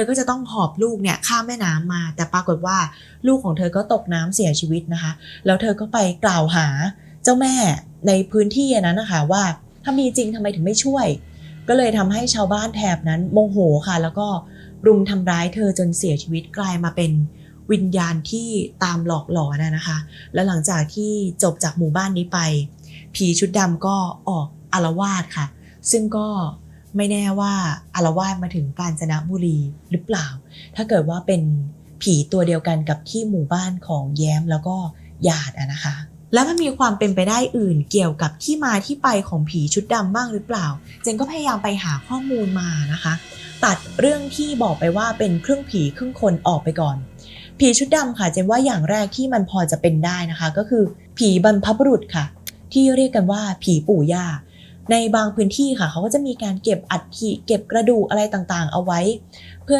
ธอก็จะต้องหอบลูกเนี่ยข้ามแม่น้ำมา แต่ปรากฏว่าลูกของเธอก็ตกน้ำเสียชีวิตนะคะ แล้วเธอก็ไปกล่าวหาเจ้าแม่ในพื้นที่นั้นนะคะว่าถ้ามีจริงทำไมถึงไม่ช่วย ก็เลยทำให้ชาวบ้านแถบนั้นโมโหค่ะ แล้วก็รุมทำร้ายเธอจนเสียชีวิตกลายมาเป็นวิญญาณที่ตามหลอกหลอนนะนะคะ แล้วหลังจากที่จบจากหมู่บ้านนี้ไป ผีชุดดำก็ออกอารวาสค่ะ ซึ่งก็ ไม่แน่ว่าอารวาสมาถึงกาญจนบุรีหรือเปล่า ถ้าเกิดว่าเป็นผีตัวเดียวกันกับที่หมู่บ้านของแย้มแล้วก็หยาดอะนะคะ แล้วมันมีความเป็นไปได้อื่นเกี่ยวกับที่มาที่ไปของผีชุดดำบ้างหรือเปล่า เจนก็พยายามไปหาข้อมูลมานะคะ ตัดเรื่องที่บอกไปว่าเป็นเครึ่องผีครึ่งคนออกไปก่อน ผีชุดดำค่ะเจนว่าอย่างแรกที่มันพอจะเป็นได้นะคะ ก็คือ ผีบรรพบุรุษค่ะ ที่เรียกกันว่าผีปู่ย่า ในบางพื้นที่ค่ะเขาก็จะมีการเก็บอัฐิเก็บกระดูกอะไรต่างๆ เอาไว้ เพื่อ